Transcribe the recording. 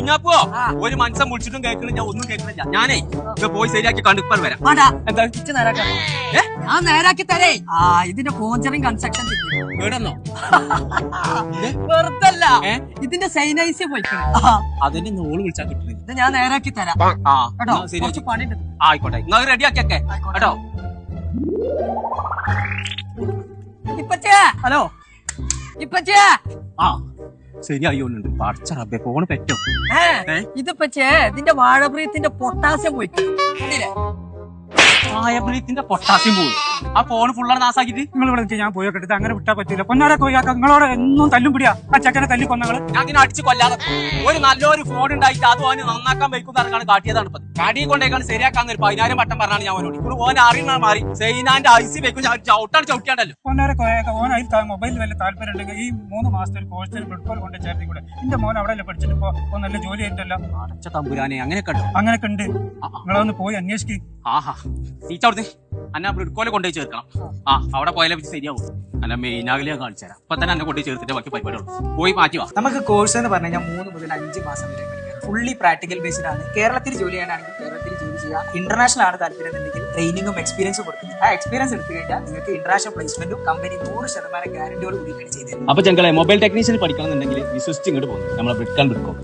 കുഞ്ഞാപ്പോ. ഒരു മനസ്സം വിളിച്ചിട്ടും കേൾക്കണില്ല ഞാൻ ഒന്നും കേൾക്കണില്ല. ഞാനേ ഇത് പോയി ശരിയാക്കി കണ്ടു ഇപ്പം വരാം. വേണ്ട. എന്താ? ഇച്ച് നേരാക്കാം? ഞാൻ നേരാക്കി തരേ. ആ ഇതിന്റെ കോഞ്ചറിങ് കൺസ്ട്രക്ഷൻ വീടന്നോ വെറുതല്ല. ഇതിന്റെ സൈനൈസ് പോയിക്കണേ. അതിന്റെ നൂൾ വിളിച്ചാൽ കിട്ടുന്നത് ഇത് ഞാൻ നേരാക്കി തരാം. കേട്ടോ? കുറച്ച് പണിയുണ്ട്. ആയിക്കോട്ടെ. നിങ്ങൾ റെഡി ആക്കിയൊക്കെ. കേട്ടോ? ഇപ്പച്ചേ. ഹലോ? ഇപ്പച്ചേ. ആ ശരി പഠിച്ച റബ്ബെ ഫോണ് പറ്റോ? ഇതിപ്പച്ചേ ഇതിന്റെ വാഴപ്രീത്തിന്റെ പൊട്ടാസ്യം പോയി. ആയബ്രീത്തിന്റെ പൊട്ടാസ്യം പോയി. ആ ഫോൺ ഫുള്ളാണ് നാസാക്കിട്ട് നിങ്ങൾ ഇവിടെ ഞാൻ പോയൊക്കെ എടുത്ത് അങ്ങനെ വിട്ടാ പറ്റില്ല പൊന്നാരെ കൊയ്യാക്ക നിങ്ങളോട് എന്നും തല്ലും പിടിയാ. ആ ചെക്കനെ തല്ലി കൊന്നങ്ങൾ ഞാൻ ഇങ്ങനെ അടിച്ച് കൊല്ലാതെ ഒരു നല്ലൊരു ഫോൺ ഉണ്ടായിട്ട് അത് അവന് നന്നാക്കാൻ വെക്കുന്ന ഇറങ്ങാണ് കാട്ടിയതാണ് ഇപ്പൊ കാട്ടിയെ കൊണ്ടേക്കാണ് ശരിയാക്കാൻ ഒരു പതിനായിരം വട്ടം പറഞ്ഞാണ് ഞാൻ അവനോട്. ഇപ്പോൾ ഓൻ അറിയണ മാറി. സൈനാന്റെ ഐസി വെക്കും. ചവിട്ടാണ് ചവിട്ടിയാണ്ടല്ലോ പൊന്നാരെ കൊയ്യാക്ക ഓൻ അതിൽ മൊബൈൽ വല്ല താല്പര്യം ഉണ്ടെങ്കിൽ ഈ മൂന്ന് മാസത്തെ ഒരു കോഴ്സിൽ ഫുട്ബോൾ കൊണ്ട് ചേർത്തി കൂടെ. എന്റെ മോൻ അവിടെ അല്ലേ പഠിച്ചിട്ട് ഇപ്പൊ? നല്ല ജോലി ആയിട്ടല്ലോ. അടച്ച തമ്പുരാനെ അങ്ങനെ കണ്ടു അങ്ങനെയൊക്കെ ഉണ്ട്. നിങ്ങളൊന്ന് പോയി അന്വേഷിക്കും. ആഹാ. ടീച്ചർ അന്നെ കൊല കൊണ്ടുപോയി ചേർക്കണം. ആ. അവിടെ പോയാലേ വെച്ച് ശരിയാവും. അല്ല കാണിച്ചു തരാം. അപ്പൊ തന്നെ അന്നെ കൊണ്ടുപോയി ചേർത്തിട്ട് ബാക്കി പരിപാടിയുള്ളൂ പോയി മാറ്റി വാ. നമുക്ക് കോഴ്സ് എന്ന് പറഞ്ഞു കഴിഞ്ഞാൽ മൂന്ന് മുതൽ അഞ്ച് മാസം വരെ പഠിക്കാം ഫുള്ളി പ്രാക്ടിക്കൽ ബേസ്ഡ് ആണ്. കേരളത്തിൽ ജോലി ചെയ്യാനാണെങ്കിൽ കേരളത്തിൽ ജോലി ചെയ്യുക. ഇന്റർനാഷണൽ ആണ് താല്പര്യം എന്നുണ്ടെങ്കിൽ ട്രെയിനിങ്ങും എക്സ്പീരിയൻസും കൊടുക്കുന്നത് ആ എക്സ്പീരിയൻസ് എടുത്തു കഴിഞ്ഞാൽ നിങ്ങൾക്ക് ഇന്റർനാഷണൽ പ്ലേസ്മെന്റും കമ്പനി നൂറ് ശതമാനം ഗ്യാരണ്ടിയോട് കൂടി ചെയ്തത് അപ്പൊ ചെങ്കളെ മൊബൈൽ ടെക്നീഷ്യൻ പഠിക്കണം എന്നുണ്ടെങ്കിൽ വിശ്വസിച്ച് ഇങ്ങോട്ട് പോകുന്നു നമ്മളെ ബ്രിഡ്കോ